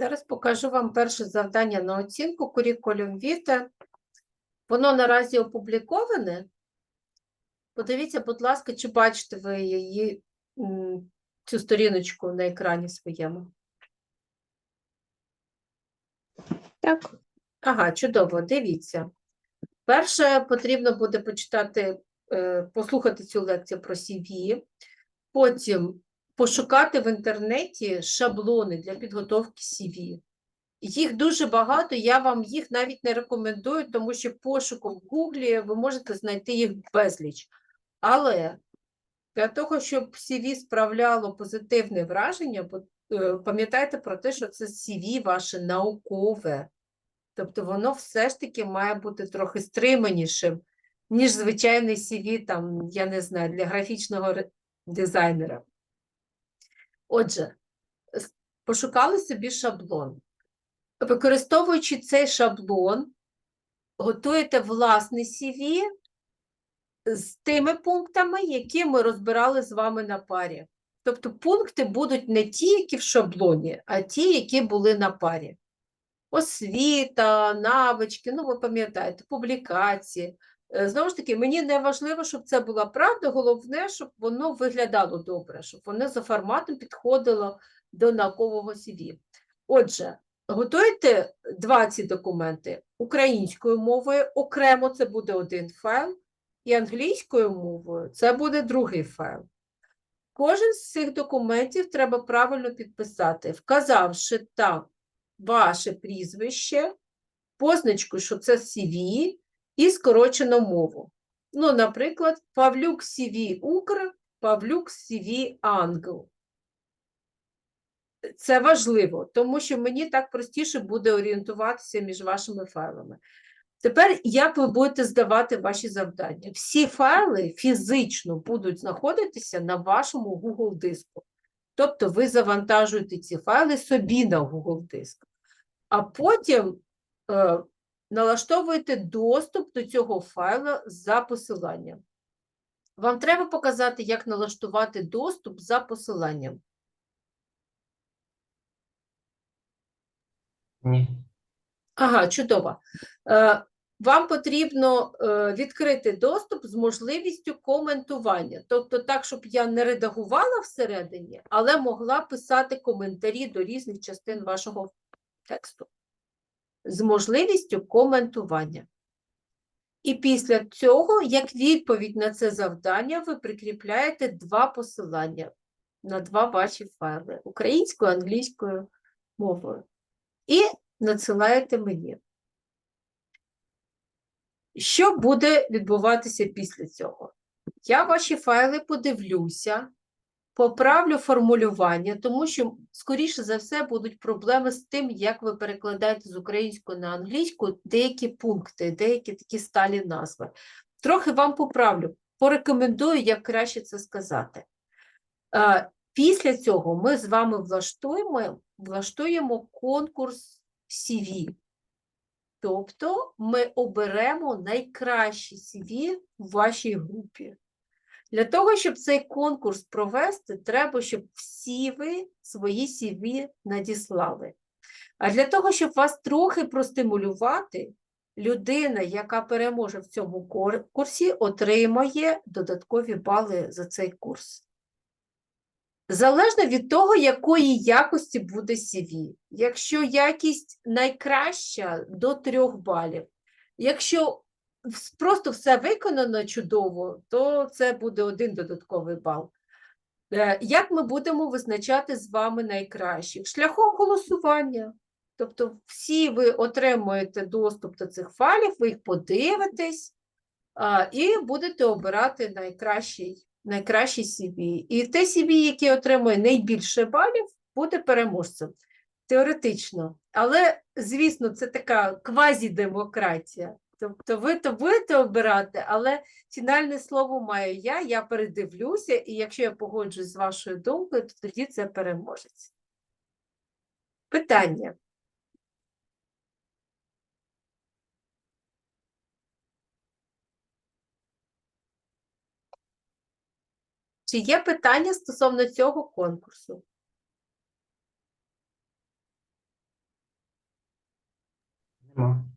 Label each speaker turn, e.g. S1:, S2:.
S1: Зараз покажу вам перше завдання на оцінку Curriculum Vitae. Воно наразі опубліковане. Подивіться, будь ласка, чи бачите ви її, цю сторіночку на екрані своєму.
S2: Так,
S1: Ага, чудово, дивіться. Перше, потрібно буде почитати, е, послухати цю лекцію про CV, потім пошукати в інтернеті шаблони для підготовки CV. Їх дуже багато, я вам їх навіть не рекомендую, тому що пошуком в Гуглі ви можете знайти їх безліч. Але для того, щоб CV справляло позитивне враження, е, пам'ятайте про те, що це CV ваше наукове. Тобто воно все ж таки має бути трохи стриманішим, ніж звичайний CV, там, я не знаю, для графічного дизайнера. Отже, пошукали собі шаблон. Використовуючи цей шаблон, готуєте власне CV з тими пунктами, які ми розбирали з вами на парі. Тобто пункти будуть не ті, які в шаблоні, а ті, які були на парі. Освіта, навички, ну ви пам'ятаєте, публікації. Е, Знову ж таки, мені не важливо, щоб це була правда, головне, щоб воно виглядало добре, щоб воно за форматом підходило до наукового CV. Отже, готуєте два ці документи українською мовою, окремо це буде один файл, і англійською мовою це буде другий файл. Кожен з цих документів треба правильно підписати, вказавши там ваше прізвище, позначку, що це CV, і скорочену мову. Ну, наприклад, Павлюк CV Укр, Павлюк CV Англ. Це важливо, тому що мені так простіше буде орієнтуватися між вашими файлами. Тепер, як ви будете здавати ваші завдання? Всі файли фізично будуть знаходитися на вашому Google диску. Тобто ви завантажуєте ці файли собі на Google диск, а потім е, налаштовуєте доступ до цього файла за посиланням. Вам треба показати, як налаштувати доступ за посиланням.
S3: Ні.
S1: Ага, чудово. Е, Вам потрібно е, відкрити доступ з можливістю коментування. Тобто так, щоб я не редагувала всередині, але могла писати коментарі до різних частин вашого тексту. З можливістю коментування. І після цього, як відповідь на це завдання, ви прикріпляєте два посилання на два ваші файли українською, англійською мовою. І надсилаєте мені. Що буде відбуватися після цього? Я ваші файли подивлюся, поправлю формулювання, тому що, скоріше за все, будуть проблеми з тим, як ви перекладаєте з української на англійську деякі пункти, деякі такі сталі назви. Трохи вам поправлю, порекомендую, як краще це сказати. Після цього ми з вами влаштуємо, влаштуємо конкурс CV. Тобто ми оберемо найкращі CV в вашій групі. Для того, щоб цей конкурс провести, треба, щоб всі ви свої CV надіслали. А для того, щоб вас трохи простимулювати, людина, яка переможе в цьому курсі, отримає додаткові бали за цей курс. Залежно від того, якої якості буде CV. Якщо якість найкраща до 3 балів. Якщо просто все виконано чудово, то це буде один додатковий бал. Е, Як ми будемо визначати з вами найкращих? Шляхом голосування. Тобто всі ви отримуєте доступ до цих файлів, ви їх подивитесь і будете обирати найкращий, найкращий CV. І те CV, яке отримує найбільше балів, буде переможцем. Теоретично. Але, звісно, це така квазідемократія. Тобто ви то будете обирати, але фінальне слово маю я, я передивлюся, і якщо я погоджуюсь з вашою думкою, то тоді це переможець. Питання. Чи є питання стосовно цього конкурсу?
S3: Нема.